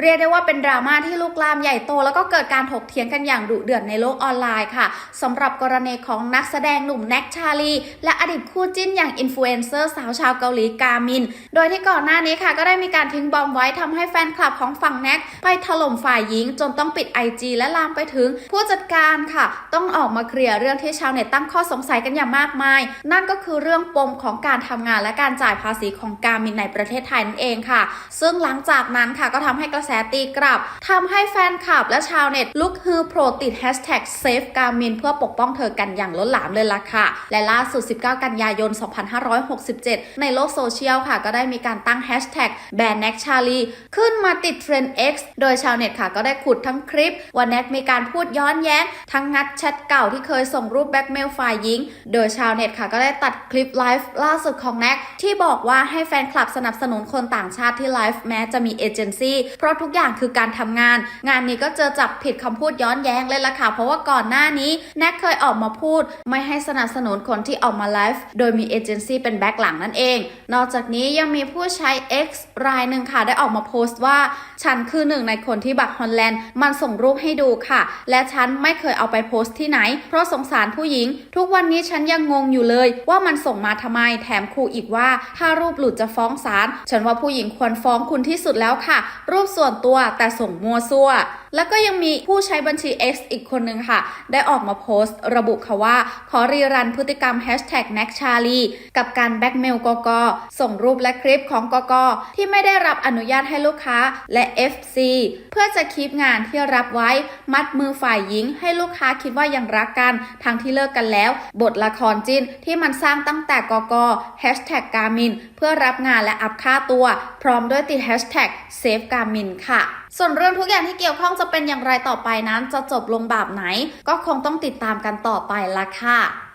เรียกได้ว่าเป็นดราม่าที่ลุกลามใหญ่โต แล้วก็เกิดการถกเถียงกันอย่างดุเดือดในโลกออนไลน์ค่ะสำหรับกรณีของนักแสดงหนุ่มแน็กชาลี และอดีตคู่จิ้นอย่างอินฟลูเอนเซอร์สาวชาวเกาหลีกามิน โดยที่ก่อนหน้านี้ค่ะ ก็ได้มีการทิ้งบอมไว้ทำให้แฟนคลับของฝั่งแน็กไปถล่มฝ่ายหญิง จนต้องปิด IG และลามไปถึงผู้จัดการค่ะ ต้องออกมาเคลียร์เรื่องที่ชาวเน็ตตั้งข้อสงสัยกันอย่างมากมาย นั่นก็คือเรื่องปมของการทำงานและการจ่ายภาษีของกามินในประเทศไทยนั่นเองค่ะ ซึ่งหลังจากนั้นค่ะก็ทำให้กระแสตีกลับทำให้แฟนคลับและชาวเน็ตลุกฮือโปรติดแฮชแท็กเซฟกามินเพื่อปกป้องเธอกันอย่างล้นหลามเลยล่ะค่ะ และล่าสุด 19 กันยายน 2567 ในโลกโซเชียลค่ะ ก็ได้มีการตั้งแฮชแท็กแบนแน็กชาลีขึ้นมาติดเทรนด์ X โดยชาวเน็ตค่ะก็ได้ขุดทั้งคลิปว่าแน็กมีการพูดย้อนแย้ง ทั้งงัดแชทเก่าที่เคยส่งรูปแบ็กเมลฝ่ายหญิง โดยชาวเน็ตค่ะก็ได้ตัดคลิปไลฟ์ล่าสุดของแน็กที่บอกว่าให้แฟนคลับสนับสนุนคนต่างชาติที่ไลฟ์แม้จะมีเอเจนซี่เพราะทุกอย่างคือการทำงาน งานนี้ก็เจอจับผิดคำพูดย้อนแย้งเลยล่ะค่ะ เพราะว่าก่อนหน้านี้แน็กเคยออกมาพูด ไม่ให้สนับสนุนคนที่ออกมาไลฟ์โดยมีเอเจนซี่เป็นแบ็กหลังนั่นเอง นอกจากนี้ยังมีผู้ใช้ X รายหนึ่งค่ะได้ออกมาโพสต์ว่า ฉันคือหนึ่งในคนที่บักฮอลแลนด์มันส่งรูปให้ดูค่ะ และฉันไม่เคยเอาไปโพสต์ที่ไหน เพราะสงสารผู้หญิง ทุกวันนี้ฉันยังงงอยู่เลย ว่ามันส่งมาทำไมแถมขู่อีกว่า ถ้ารูปหลุดจะฟ้องศาลฉันว่าผู้หญิงควรฟ้องคุณที่สุดแล้วค่ะ รูปส่วนตัวแต่ส่งมัวซั่ว แล้วก็ยังมีผู้ใช้บัญชี X อีกคนนึงค่ะ ได้ออกมาโพสต์ ระบุค่ะว่า ขอรีรันพฤติกรรม Hashtag n a c h a r l y กับการแบ็กเมลกกส่งรูปและคลิปของกกที่ไม่ได้รับอนุญาตให้ลูกค้าและ FC เพื่อจะคีปงานที่รับไว้มัดมือฝ่ายหญิง ให้ลูกค้าคิดว่ายังรักกันทั้งที่เลิกกันแล้ว บทละครจิ้นที่มันสร้างตั้งแต่กก Hashtag กามินเพื่อรับงานและอัพค่าตัว พร้อมด้วยติด Hashtag Save กามินค่ะ ส่วนเรื่องทุกอย่างที่เกี่ยวข้องจะเป็นอย่างไรต่อไปนั้น จะจบลงแบบไหน ก็คงต้องติดตามกันต่อไปละค่ะ